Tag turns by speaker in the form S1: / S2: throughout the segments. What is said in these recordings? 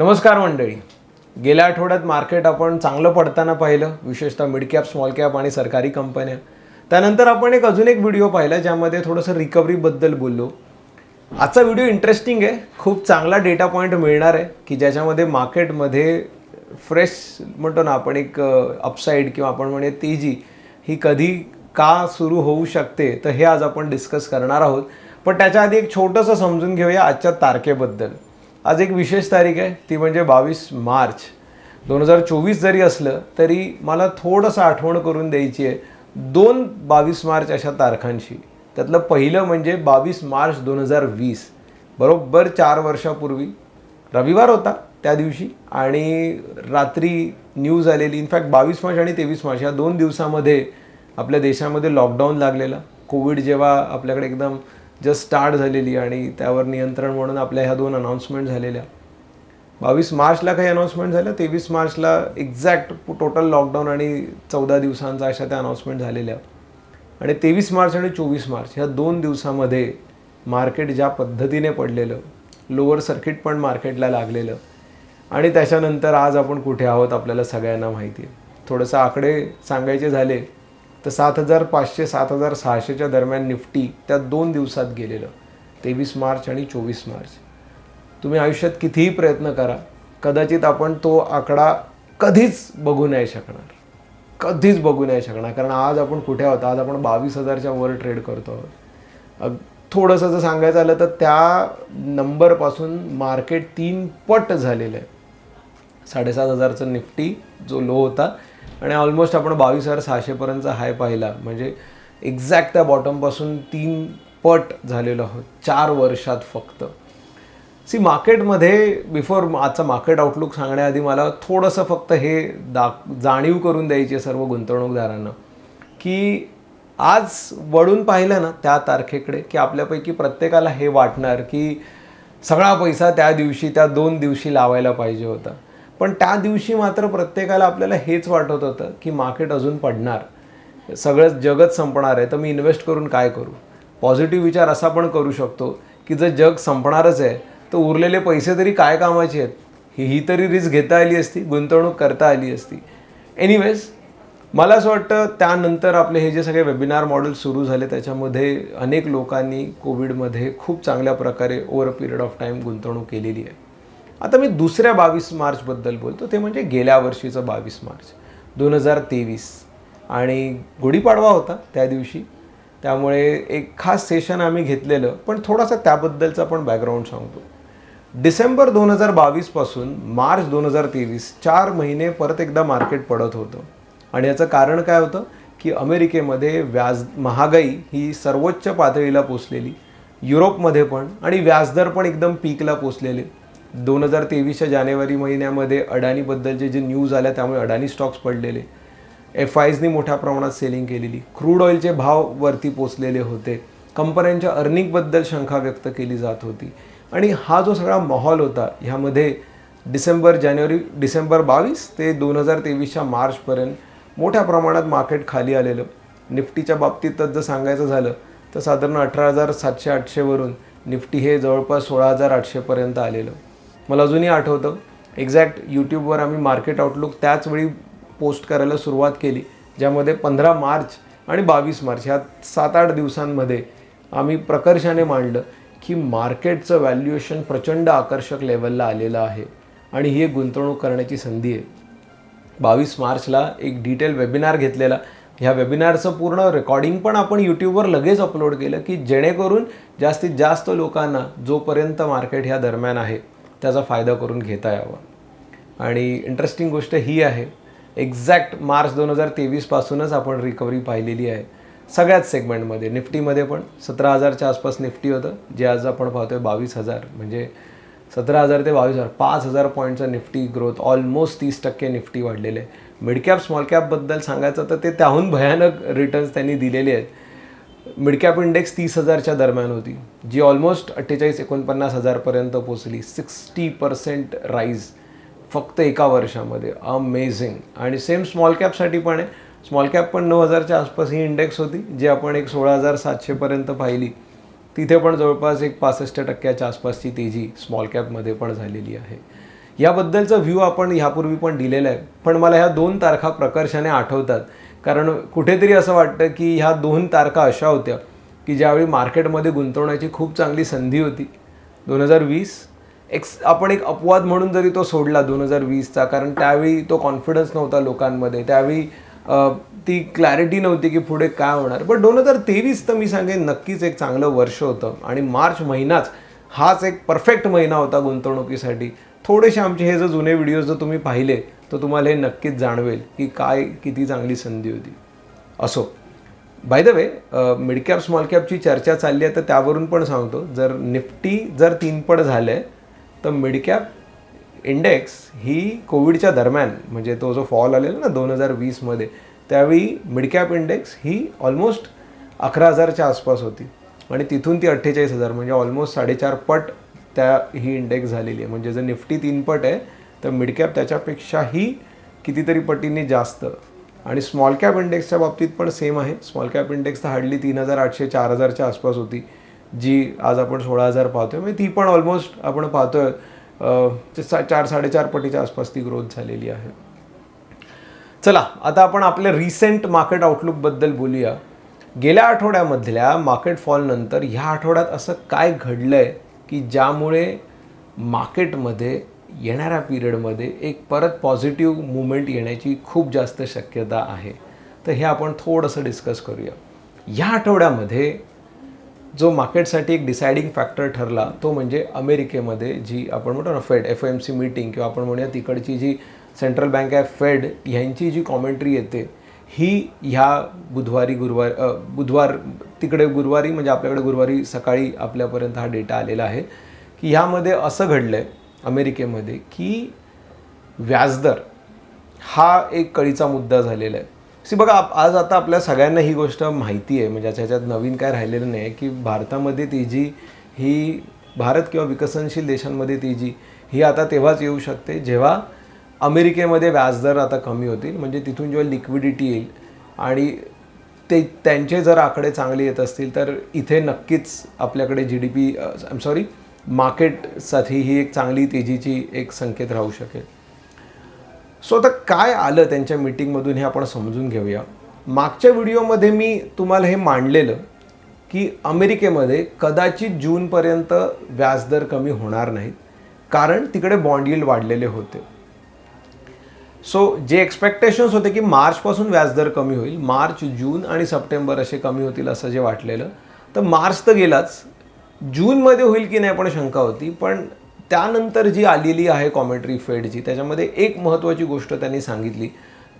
S1: नमस्कार मंडळी. गेल्या आठवड्यात मार्केट आपण चांगलं पडताना पाहिलं विशेषतः मिड कॅप स्मॉल कॅप आणि सरकारी कंपन्या. त्यानंतर आपण एक अजून एक व्हिडिओ पाहिला ज्यामध्ये थोडंसं रिकव्हरीबद्दल बोललो. आजचा व्हिडिओ इंटरेस्टिंग आहे खूप चांगला डेटा पॉईंट मिळणार आहे की ज्याच्यामध्ये मार्केटमध्ये फ्रेश म्हणतो ना आपण एक अपसाईड किंवा आपण म्हणूया तेजी ही कधी का सुरू होऊ शकते तर हे आज आपण डिस्कस करणार आहोत. पण त्याच्या आधी एक छोटंसं समजून घेऊया आजच्या तारखेबद्दल. आज एक विशेष तारीख आहे. ती म्हणजे बावीस मार्च. दोन हजार चोवीस जरी असलं तरी मला थोडंसं आठवण करून द्यायची आहे. दोन बावीस मार्च अशा तारखांशी. त्यातलं पहिलं म्हणजे बावीस मार्च दोन हजार वीस. बरोबर चार वर्षापूर्वी. रविवार होता त्या दिवशी आणि रात्री न्यूज आलेली. इनफॅक्ट बावीस मार्च आणि तेवीस मार्च या दोन दिवसामध्ये आपल्या देशामध्ये लॉकडाऊन लागलेला. कोविड जेव्हा आपल्याकडे एकदम जस्ट स्टार्ट झालेली आणि त्यावर नियंत्रण म्हणून आपल्या ह्या दोन अनाऊन्समेंट झालेल्या. बावीस मार्चला काही अनाऊन्समेंट झालं तेवीस मार्चला एक्झॅक्ट टोटल लॉकडाऊन आणि चौदा दिवसांचा अशा त्या अनाऊन्समेंट झालेल्या. आणि तेवीस मार्च आणि चोवीस मार्च ह्या दोन दिवसामध्ये मार्केट ज्या पद्धतीने पडलेलं लोअर सर्किट पण मार्केटला लागलेलं आणि त्याच्यानंतर आज आपण कुठे आहोत आपल्याला सगळ्यांना माहिती आहे. थोडंसं आकडे सांगायचे झाले तर सात हजार पाचशे सात हजार सहाशेच्या दरम्यान निफ्टी त्या दोन दिवसात गेलेलं तेवीस मार्च आणि चोवीस मार्च. तुम्ही आयुष्यात कितीही प्रयत्न करा कदाचित आपण तो आकडा कधीच बघू नाही शकणार. कधीच बघू नाही शकणार कारण आज आपण कुठे आहोत? आज आपण बावीस हजारच्या वर ट्रेड करतो आहोत. थोडंसं जर सांगायचं झालं तर त्या नंबरपासून मार्केट तीन पट झालेलं आहे. साडेसात हजारचं निफ्टी जो लो होता आणि ऑलमोस्ट आपण बावीस हजार सहाशेपर्यंतचा हाय पाहिला. म्हणजे एक्झॅक्ट त्या बॉटमपासून तीन पट झालेलो आहोत. चार वर्षात फक्त. सी मार्केटमध्ये बिफोर आजचा मार्केट आउटलुक सांगण्याआधी मला थोडंसं फक्त हे दा जाणीव करून द्यायची आहे सर्व गुंतवणूकदारांना. की आज वळून पाहिलं ना त्या तारखेकडे की आपल्यापैकी प्रत्येकाला हे वाटणार की सगळा पैसा त्या दिवशी त्या दोन दिवशी लावायला पाहिजे होता. पण त्या दिवशी मात्र प्रत्येकाला आपल्याला हेच वाटत होतं की मार्केट अजून पडणार. सगळं जगच संपणार आहे तर मी इन्व्हेस्ट करून काय करू? पॉझिटिव्ह विचार असा पण करू शकतो की जर जग संपणारच आहे तर उरलेले पैसे तरी काय कामाचे आहेत? ही ही तरी रिस्क घेता आली असती गुंतवणूक करता आली असती. एनिवेज मला असं वाटतं त्यानंतर आपले हे जे सगळे वेबिनार मॉडेल सुरू झाले त्याच्यामध्ये अनेक लोकांनी कोविडमध्ये खूप चांगल्या प्रकारे over a period of time गुंतवणूक केलेली आहे. आता मी दुसऱ्या बावीस मार्चबद्दल बोलतो. ते म्हणजे गेल्या वर्षीचं बावीस मार्च. दोन हजार तेवीस. आणि गुढीपाडवा होता त्या दिवशी. त्यामुळे एक खास सेशन आम्ही घेतलेलं. पण थोडासा त्याबद्दलचा पण बॅकग्राऊंड सांगतो. डिसेंबर दोन हजार बावीसपासून मार्च दोन हजार तेवीस चार महिने परत एकदा मार्केट पडत होतं. आणि याचं कारण काय होतं? की अमेरिकेमध्ये व्याज महागाई ही सर्वोच्च पातळीला पोचलेली. युरोपमध्ये पण. आणि व्याजदर पण एकदम पीकला पोचलेले. दोन हजार तेवीसच्या जानेवारी महिन्यामध्ये अडाणीबद्दलचे जे न्यूज आल्या त्यामुळे अडाणी स्टॉक्स पडलेले. एफ आयजनी मोठ्या प्रमाणात सेलिंग केलेली. क्रूड ऑइलचे भाव वरती पोचलेले होते. कंपन्यांच्या अर्निंगबद्दल शंका व्यक्त केली जात होती. आणि हा जो सगळा माहोल होता ह्यामध्ये डिसेंबर जानेवारी डिसेंबर बावीस ते दोन हजार तेवीसच्या मार्चपर्यंत मोठ्या प्रमाणात मार्केट खाली आलेलं. निफ्टीच्या बाबतीतच जर सांगायचं झालं तर साधारण अठरा हजार सातशे आठशेवरून निफ्टी हे जवळपास सोळा हजार आठशेपर्यंत आलेलं. मला अजूनही आठवतं. एक्झॅक्ट यूट्यूबवर आम्ही मार्केट आउटलुक त्याच वेळी पोस्ट करायला सुरुवात केली ज्यामध्ये पंधरा मार्च आणि बावीस मार्च ह्या सात आठ दिवसांमध्ये आम्ही प्रकर्षाने मांडलं की मार्केटचं व्हॅल्युएशन प्रचंड आकर्षक लेवलला आलेलं आहे आणि ही एक गुंतवणूक करण्याची संधी आहे. बावीस मार्चला एक डिटेल वेबिनार घेतलेला. ह्या वेबिनारचं पूर्ण रेकॉर्डिंग पण आपण यूट्यूबवर लगेच अपलोड केलं की जेणेकरून जास्तीत जास्त लोकांना जोपर्यंत मार्केट ह्या दरम्यान आहे त्याचा फायदा करून घेता यावा. आणि इंटरेस्टिंग गोष्ट ही आहे एक्झॅक्ट मार्च दोन हजार तेवीसपासूनच आपण रिकव्हरी पाहिलेली आहे सगळ्याच सेगमेंटमध्ये निफ्टीमध्ये पण सतरा हजारच्या आसपास निफ्टी होतं जे आज आपण पाहतोय बावीस हजार म्हणजे सतरा हजार ते बावीस हजार पाच हजार पॉईंटचा निफ्टी ग्रोथ ऑलमोस्ट तीस टक्के निफ्टी वाढलेले. आहे स्मॉल कॅपबद्दल सांगायचं तर ते त्याहून भयानक रिटर्न्स त्यांनी दिलेले आहेत. मिडकॅप इंडेक्स तीस हजारच्या दरम्यान होती जी ऑलमोस्ट अठ्ठेचाळीस एकोणपन्नास हजारपर्यंत पोचली सिक्स्टी पर्सेंट राईज फक्त एका वर्षामध्ये. अमेझिंग आणि सेम स्मॉल कॅपसाठी पण आहे. स्मॉल कॅप पण नऊ हजारच्या आसपास ही इंडेक्स होती जी आपण एक सोळा हजार सातशेपर्यंत पाहिली. तिथे पण जवळपास एक पासष्ट टक्क्याच्या आसपासची तेजी स्मॉल कॅपमध्ये पण झालेली आहे. याबद्दलचा व्ह्यू आपण ह्यापूर्वी पण दिलेला आहे. पण मला ह्या दोन तारखा प्रकर्षाने आठवतात. कारण कुठेतरी असं वाटतं की ह्या दोन तारखा अशा होत्या की ज्यावेळी मार्केटमध्ये गुंतवण्याची खूप चांगली संधी होती. दोन हजार वीस एक्स आपण एक अपवाद म्हणून जरी तो सोडला दोन हजार वीसचा कारण त्यावेळी तो कॉन्फिडन्स नव्हता लोकांमध्ये. त्यावेळी ती क्लॅरिटी नव्हती की पुढे काय होणार. पण दोन हजार तेवीस तर मी सांगेन नक्कीच एक चांगलं वर्ष होतं. आणि मार्च महिनाच हाच एक परफेक्ट महिना होता गुंतवणुकीसाठी. थोडेसे आमचे हे जर जुने व्हिडिओज जर तुम्ही पाहिले तर तुम्हाला हे नक्कीच जाणवेल की काय किती चांगली संधी होती. असो. By the way midcap small कॅपची चर्चा चालली आहे तर त्यावरून पण सांगतो. जर निफ्टी जर तीनपट झालं आहे तर मिडकॅप इंडेक्स ही कोविडच्या दरम्यान म्हणजे तो जो फॉल आलेला ना दोन हजार वीसमध्ये त्यावेळी मिडकॅप इंडेक्स ही ऑलमोस्ट अकरा हजारच्या आसपास होती. आणि तिथून ती अठ्ठेचाळीस हजार म्हणजे ऑलमोस्ट साडेचार पट त्या ही इंडेक्स झालेली आहे. म्हणजे जर निफ्टी तीन पट आहे तर मिड कॅप त्याच्यापेक्षाही कितीतरी पटींनी जास्त. आणि स्मॉल कॅप इंडेक्सच्या बाबतीत पण सेम आहे. स्मॉल कॅप इंडेक्स तर हार्डली तीन हजार आठशे चार हजारच्या आसपास होती. जी आज आपण सोळा हजार पाहतोय. म्हणजे ती पण ऑलमोस्ट आपण पाहतोय चार साडेचार पटीच्या आसपास ती ग्रोथ झालेली आहे. चला आता आपण आपल्या रिसेंट मार्केट आउटलुकबद्दल बोलूया. गेल्या आठवड्यामधल्या मार्केट फॉलनंतर ह्या आठवड्यात असं काय घडलं आहे की ज्यामुळे मार्केटमध्ये येणाऱ्या पिरियडमध्ये एक परत पॉझिटिव्ह मुवमेंट येण्याची खूप जास्त शक्यता आहे. तर हे आपण थोडंसं डिस्कस करूया. ह्या आठवड्यामध्ये जो मार्केटसाठी एक डिसाइडिंग फॅक्टर ठरला तो म्हणजे अमेरिकेमध्ये जी आपण म्हणतो ना फेड एफ एम सी मीटिंग किंवा आपण म्हणूया तिकडची जी सेंट्रल बँक आहे फेड ह्यांची जी कॉमेंट्री येते ही ह्या बुधवारी गुरुवार बुधवार तिकडे गुरुवारी म्हणजे आपल्याकडे गुरुवारी सकाळी आपल्यापर्यंत हा डेटा आलेला आहे की ह्यामध्ये असं घडलं आहे अमेरिकेमध्ये की व्याजदर हा एक कळीचा मुद्दा झालेला आहे. सी बघा आज आता आपल्या सगळ्यांना ही गोष्ट माहिती आहे म्हणजे ह्याच्यात नवीन काय राहिलेलं नाही की भारतामध्ये ती जी ही भारत किंवा विकसनशील देशांमध्ये ती जी ही आता तेव्हाच येऊ शकते जेव्हा अमेरिकेमध्ये व्याजदर आता कमी होतील म्हणजे तिथून जेव्हा लिक्विडिटी येईल आणि ते त्यांचे जर आकडे चांगले येत असतील तर इथे नक्कीच आपल्याकडे G D P I am sorry मार्केटसाठी ही एक चांगली तेजीची एक संकेत राहू शकेल. सो आता काय आलं त्यांच्या मीटिंगमधून हे आपण समजून घेऊया. मागच्या व्हिडिओमध्ये मी तुम्हाला हे मांडलेलं की अमेरिकेमध्ये कदाचित जूनपर्यंत व्याजदर कमी होणार नाहीत कारण तिकडे बॉन्ड यील्ड वाढलेले होते. सो जे एक्सपेक्टेशन्स होते की मार्चपासून व्याजदर कमी होईल मार्च जून आणि सप्टेंबर असे कमी होतील असं जे वाटलेलं तर मार्च तर गेलाच. जूनमध्ये होईल की नाही पण शंका होती. पण त्यानंतर जी आलेली आहे कॉमेंट्री फेडची त्याच्यामध्ये एक महत्त्वाची गोष्ट त्यांनी सांगितली.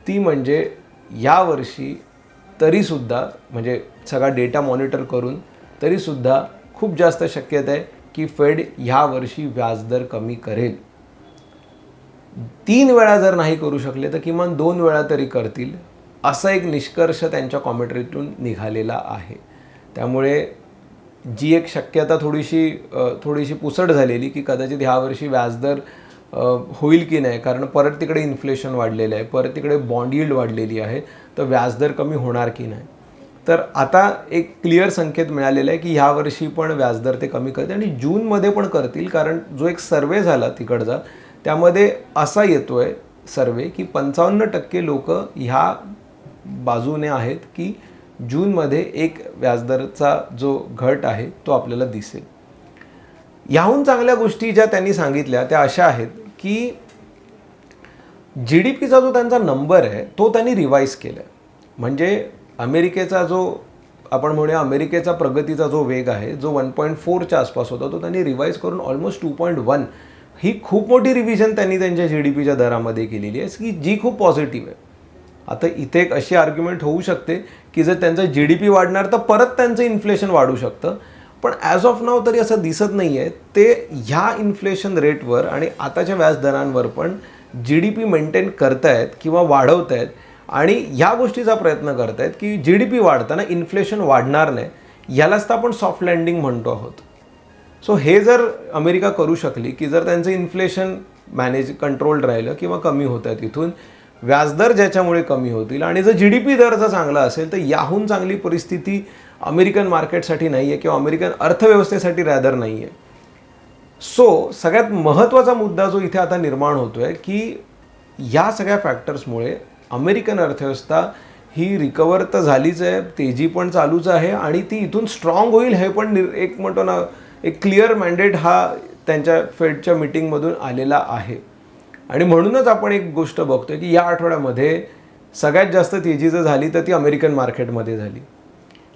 S1: ती म्हणजे यावर्षी तरीसुद्धा म्हणजे सगळा डेटा मॉनिटर करून तरीसुद्धा खूप जास्त शक्यता आहे की फेड ह्या वर्षी व्याजदर कमी करेल. तीन वेळा जर नाही करू शकले तर किमान दोन वेळा तरी करतील असा एक निष्कर्ष त्यांच्या कॉमेंट्रीतून निघालेला आहे. त्यामुळे जी एक शक्यता थोडीशी थोडीशी पुसट झालेली की कदाचित ह्या वर्षी व्याजदर होईल की नाही. कारण परत तिकडे इन्फ्लेशन वाढलेलं आहे परत तिकडे बॉन्ड यील्ड वाढलेली आहे तर व्याजदर कमी होणार की नाही? तर आता एक क्लिअर संकेत मिळालेला आहे की ह्या वर्षी पण व्याजदर ते कमी करतील आणि जूनमध्ये पण करतील. कारण जो एक सर्वे झाला तिकडचा त्यामध्ये असा येतो आहे सर्वे की पंचावन्न टक्के लोक ह्या बाजूने आहेत की जूनमध्ये एक व्याजदरचा जो घट आहे तो आपल्याला दिसेल. याहून चांगल्या गोष्टी ज्या त्यांनी सांगितल्या त्या अशा आहेत की जी डी पीचा जो त्यांचा नंबर आहे तो त्यांनी रिवाईज केला म्हणजे अमेरिकेचा जो आपण म्हणूया अमेरिकेचा प्रगतीचा जो वेग आहे जो वन पॉईंट फोरच्या आसपास होता तो त्यांनी रिवाईज करून ऑलमोस्ट टू पॉईंट वन ही खूप मोठी रिव्हिजन त्यांनी त्यांच्या जी डी पीच्या दरामध्ये केलेली आहे की जी खूप पॉझिटिव्ह आहे. आता इथे एक अशी आर्ग्युमेंट होऊ शकते की जर त्यांचं जी डी पी वाढणार तर परत त्यांचं इन्फ्लेशन वाढू शकतं. पण ॲज ऑफ नाव तरी असं दिसत नाही आहे ते ह्या इन्फ्लेशन रेटवर आणि आताच्या व्याजदरांवर पण जी डी पी मेंटेन करतायत किंवा वाढवत आहेत आणि ह्या गोष्टीचा प्रयत्न करतायत की जी डी पी वाढताना इन्फ्लेशन वाढणार नाही यालाच तर आपण सॉफ्ट लँडिंग म्हणतो आहोत. सो हे जर अमेरिका करू शकली की जर त्यांचं इन्फ्लेशन मॅनेज कंट्रोल्ड राहिलं किंवा कमी होत आहे तिथून व्याजदर ज्याच्यामुळे कमी होतील आणि जर जी डी पी दर जर चांगला असेल तर याहून चांगली परिस्थिती अमेरिकन मार्केटसाठी नाही आहे किंवा अमेरिकन अर्थव्यवस्थेसाठी रॅदर नाही आहे सो सगळ्यात महत्त्वाचा मुद्दा जो इथे आता निर्माण होतो आहे की या सगळ्या फॅक्टर्समुळे अमेरिकन अर्थव्यवस्था ही रिकवर तर झालीच आहे तेजी पण चालूच आहे आणि ती इथून स्ट्रॉंग होईल हे पण निर- एक म्हणतो ना एक क्लिअर मॅन्डेट हा त्यांच्या फेडच्या मिटिंगमधून आलेला आहे. आणि म्हणूनच आपण एक गोष्ट बघतोय की या आठवड्यामध्ये सगळ्यात जास्त तेजी जर झाली तर ती अमेरिकन मार्केटमध्ये झाली.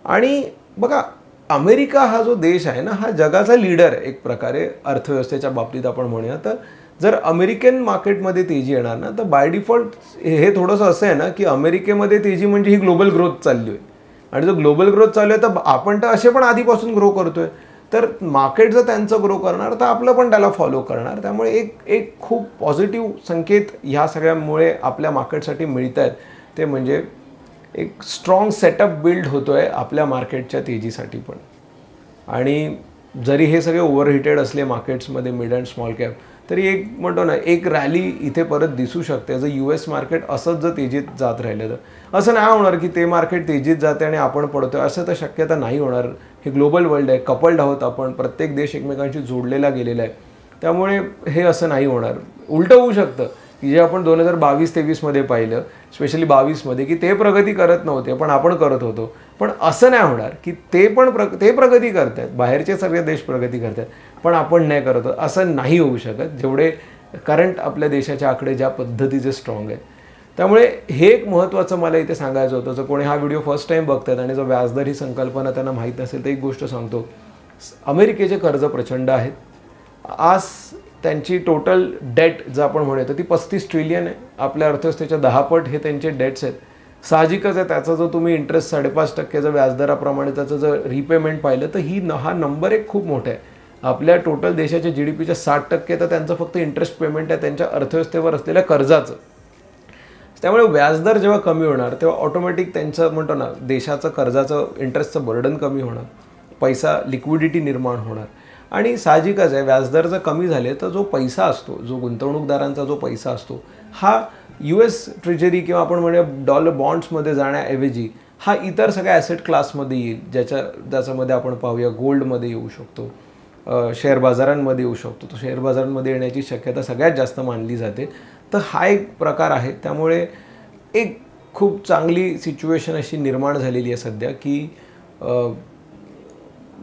S1: आणि बघा अमेरिका हा जो देश आहे ना हा जगाचा लीडर आहे एक प्रकारे अर्थव्यवस्थेच्या बाबतीत आपण म्हणूया. तर जर अमेरिकन मार्केटमध्ये तेजी येणार ना तर बाय डिफॉल्ट हे थोडंसं असं आहे ना की अमेरिकेमध्ये तेजी म्हणजे ही ग्लोबल ग्रोथ चालली आहे. आणि जर ग्लोबल ग्रोथ चालू आहे तर आपण तर असे पण आधीपासून ग्रो करतोय. तर मार्केट जर त्यांचं ग्रो करणार तर आपलं पण त्याला फॉलो करणार. त्यामुळे एक एक खूप पॉझिटिव्ह संकेत ह्या सगळ्यामुळे आपल्या मार्केटसाठी मिळत आहेत ते म्हणजे एक स्ट्रॉंग सेटअप बिल्ड होतो आहे आपल्या मार्केटच्या तेजीसाठी पण. आणि जरी हे सगळे ओव्हरहिटेड असले मार्केट्समध्ये मिड अँड स्मॉल कॅप तरी एक म्हणतो ना एक रॅली इथे परत दिसू शकते. जर यू एस मार्केट असंच जर तेजीत जात राहिलं तर. असं नाही होणार की ते मार्केट तेजीत जाते आणि आपण पडतोय. असं तर शक्यता नाही होणार. हे ग्लोबल वर्ल्ड आहे. कपल्ड आहोत आपण. प्रत्येक देश एकमेकांशी जोडलेला गेलेला आहे. त्यामुळे हे असं नाही होणार. उलटं होऊ शकतं की जे आपण दोन हजार बावीस तेवीसमध्ये पाहिलं स्पेशली बावीसमध्ये की ते प्रगती करत नव्हते पण आपण करत होतो. पण असं नाही होणार की ते पण प्र ते प्रगती करत आहेत बाहेरचे सगळे देश प्रगती करत आहेत पण आपण नाही करत असं नाही होऊ शकत. जेवढे करंट आपल्या देशाचे आकडे ज्या पद्धतीचे स्ट्रॉंग आहेत. त्यामुळे हे एक महत्त्वाचं मला इथे सांगायचं होतं. जर कोणी हा व्हिडिओ फर्स्ट टाईम बघतात आणि जर व्याजदर ही संकल्पना त्यांना माहीत नसेल तर एक गोष्ट सांगतो. अमेरिकेचे कर्ज प्रचंड आहेत. आज त्यांची टोटल डेट जर आपण म्हणूया तर ती पस्तीस ट्रिलियन आहे. आपल्या अर्थव्यवस्थेच्या दहा पट हे त्यांचे डेट्स आहेत. साहजिकच आहे त्याचा जो तुम्ही इंटरेस्ट साडेपाच टक्क्याचा व्याजदराप्रमाणे त्याचं जर रिपेमेंट पाहिलं तर ही न हा नंबर एक खूप मोठा आहे. आपल्या टोटल देशाच्या जी डी पीच्या साठ टक्के तर त्यांचं फक्त इंटरेस्ट पेमेंट आहे त्यांच्या अर्थव्यवस्थेवर असलेल्या कर्जाचं. त्यामुळे व्याजदर जेव्हा कमी होणार तेव्हा ऑटोमॅटिक त्यांचं म्हणतो ना देशाचं कर्जाचं इंटरेस्टचं बर्डन कमी होणार. पैसा लिक्विडिटी निर्माण होणार. आणि साहजिकच आहे व्याजदर जर कमी झाले तर जो पैसा असतो जो गुंतवणूकदारांचा जो पैसा असतो हा यू एस ट्रेजरी किंवा आपण म्हणूया डॉलर बॉन्ड्समध्ये जाण्याऐवजी हा इतर सगळ्या ॲसेट क्लासमध्ये येईल ज्याच्या ज्याच्यामध्ये आपण पाहूया गोल्डमध्ये येऊ शकतो शेअर बाजारांमध्ये येऊ शकतो. तो शेअर बाजारांमध्ये येण्याची शक्यता सगळ्यात जास्त मानली जाते. तर हा एक प्रकार आहे. त्यामुळे एक खूप चांगली सिच्युएशन अशी निर्माण झालेली आहे सध्या की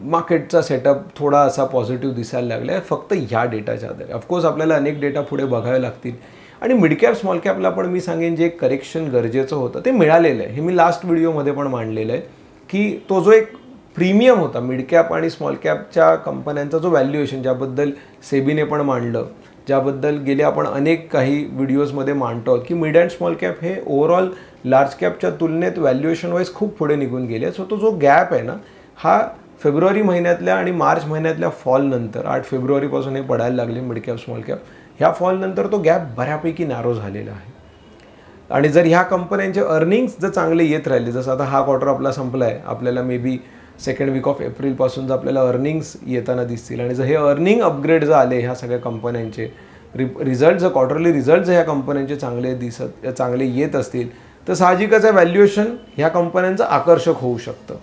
S1: मार्केटचा सेटअप थोडा असा पॉझिटिव्ह दिसायला लागला आहे फक्त ह्या डेटाच्या आधारे. ऑफकोर्स आपल्याला अनेक डेटा पुढे बघावे लागतील. आणि मिड कॅप स्मॉल कॅपला पण मी सांगेन जे करेक्शन गरजेचं होतं ते मिळालेलं आहे. हे मी लास्ट व्हिडिओमध्ये पण मांडलेलं आहे की तो जो एक प्रीमियम होता मिडकॅप आणि स्मॉल कॅपच्या कंपन्यांचा जो व्हॅल्युएशन ज्याबद्दल सेबीने पण मांडलं ज्याबद्दल गेले आपण अनेक काही व्हिडिओजमध्ये मांडतो आहोत की मिड अँड स्मॉल कॅप हे ओव्हरऑल लार्ज कॅपच्या तुलनेत व्हॅल्युएशन वाईज खूप पुढे निघून गेले सो तो जो गॅप आहे ना हा फेब्रुवारी महिन्यातल्या आणि मार्च महिन्यातल्या फॉलनंतर आठ फेब्रुवारीपासून हे पडायला लागले मिड कॅप स्मॉल कॅप ह्या फॉल नंतर तो गॅप बऱ्यापैकी नॅरो झालेला आहे. आणि जर ह्या कंपन्यांचे अर्निंग्स जर चांगले येत राहिले जसं आता हा क्वार्टर आपला संपला आहे आपल्याला maybe second week of एप्रिलपासून जर आपल्याला अर्निंग्स येताना दिसतील आणि जर हे अर्निंग अपग्रेड जर आले ह्या सगळ्या कंपन्यांचे रि रिझल्ट जर क्वार्टरली रिझल्ट जर ह्या कंपन्यांचे चांगले दिसत चांगले येत असतील तर साहजिकच आहे व्हॅल्युएशन ह्या कंपन्यांचं आकर्षक होऊ शकतं.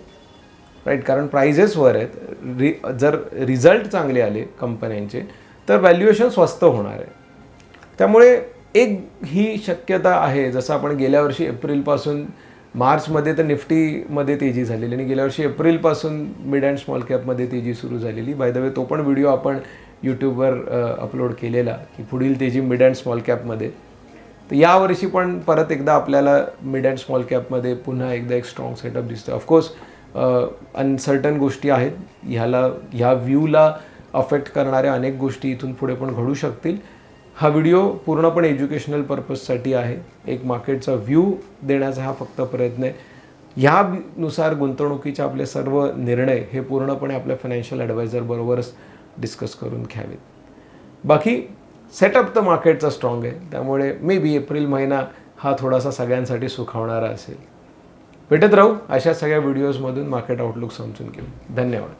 S1: राईट कारण प्राइजेसवर आहेत. रि जर रिझल्ट चांगले आले कंपन्यांचे तर व्हॅल्युएशन स्वस्त होणार आहे. त्यामुळे एक ही शक्यता आहे. जसं आपण गेल्या वर्षी एप्रिलपासून मार्चमध्ये तर निफ्टीमध्ये तेजी झालेली आणि गेल्या वर्षी एप्रिलपासून मिड अँड स्मॉल कॅपमध्ये तेजी सुरू झालेली. बाय द वे तो पण व्हिडिओ आपण यूट्यूबवर अपलोड केलेला की पुढील तेजी मिड अँड स्मॉल कॅपमध्ये तर यावर्षी पण परत एकदा आपल्याला मिड अँड स्मॉल कॅपमध्ये पुन्हा एकदा एक स्ट्रॉंग सेटअप दिसतो ऑफकोर्स अनसर्टन गोष्टी आहेत. ह्याला ह्या व्ह्यूला अफेक्ट करणाऱ्या अनेक गोष्टी इथून पुढे पण घडू शकतील. हा व्हिडिओ पूर्णपणे एज्युकेशनल पर्पजसाठी आहे. एक मार्केटचा व्ह्यू देण्याचा हा फक्त प्रयत्न आहे. ह्यानुसार गुंतवणुकीचे आपले सर्व निर्णय हे पूर्णपणे आपल्या फायनान्शियल ॲडवायझरबरोबरच डिस्कस करून घ्यावेत. बाकी सेटअप तर मार्केटचा स्ट्रॉंग आहे. त्यामुळे मे बी एप्रिल महिना हा थोडासा सगळ्यांसाठी सुखावणारा असेल. भेटत राहू अशा सगळ्या व्हिडिओजमधून मार्केट आउटलुक समजून घेऊ. धन्यवाद.